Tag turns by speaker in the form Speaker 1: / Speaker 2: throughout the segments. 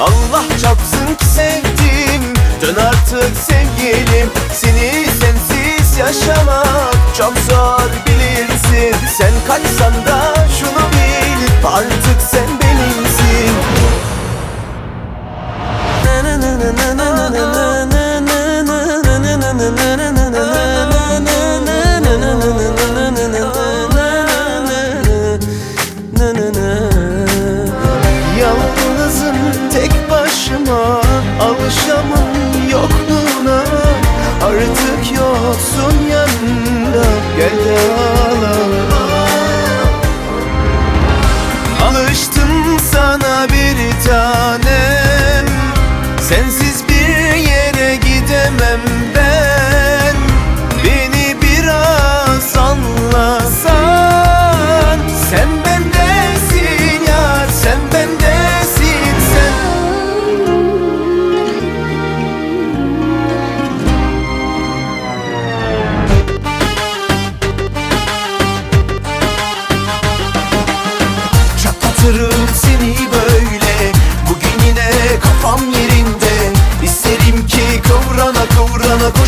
Speaker 1: Allah çapsın ki sevdim. Dön artık sevgilim. Seni sensiz yaşamak Çok zor bilirsin. Sen kaçsan da Yeah.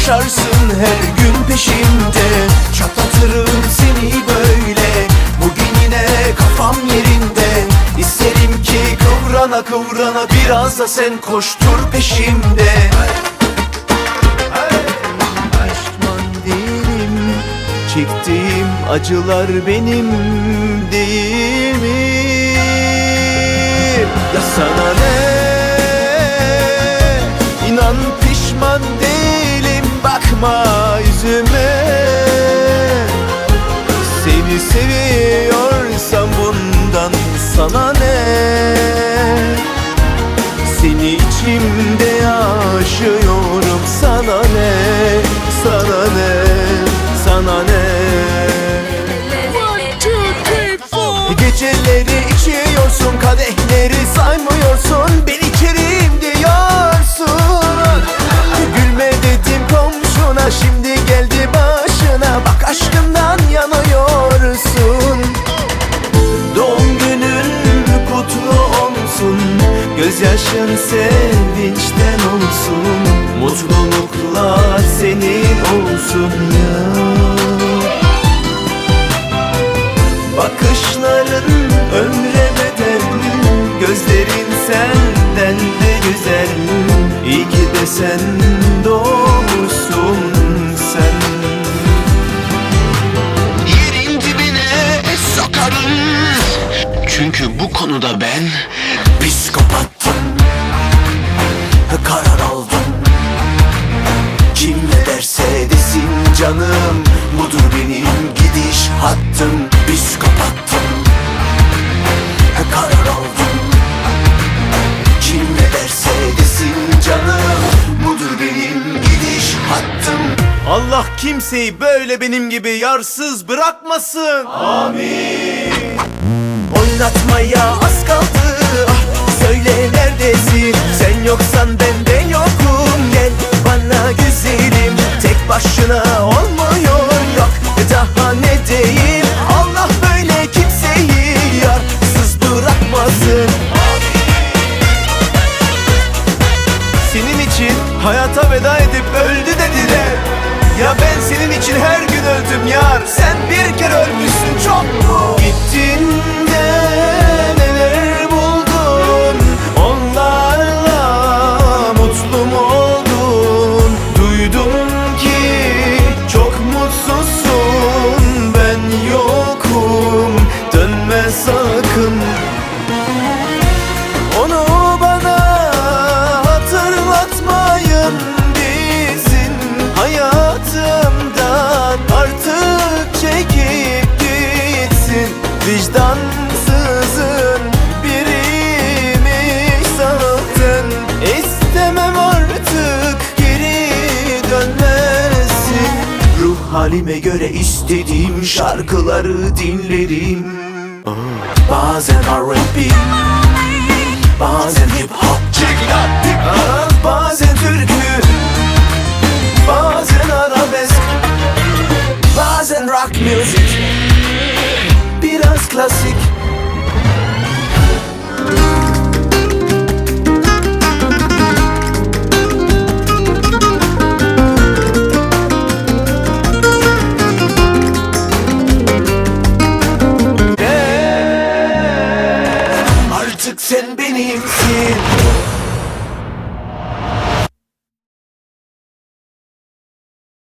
Speaker 1: Koşarsın her gün peşimde Çatlatırım seni böyle Bugün yine kafam yerinde İsterim ki kıvrana kıvrana biraz da sen koştur peşimde Çektiğim acılar benim değil mi? Ya sana ne? Sana ne? Seni içimde yaşıyorum sana ne? Sana ne? Sana ne? Geceleri olsun ya. Bakışların ömre bedel Gözlerin senden de güzel İyi ki de sen doğmuşsun sen.
Speaker 2: Yerin dibine sokarım. Çünkü bu konuda ben
Speaker 1: Psikopattım. Karar aldım Kim ne derse desin canım. Budur benim gidiş hattım. Psikopattım Karar aldım. Kim ne derse desin canım. Budur benim gidiş hattım. Allah kimseyi böyle benim gibi yarsız bırakmasın. Oynatmaya az kaldı. Ah, Söyle neredesin? Sen yoksan ben vicdansızın biriymiş istemem artık geri dönmesin ruh halime göre istediğim şarkıları dinlerim bazen R&B Bazen hip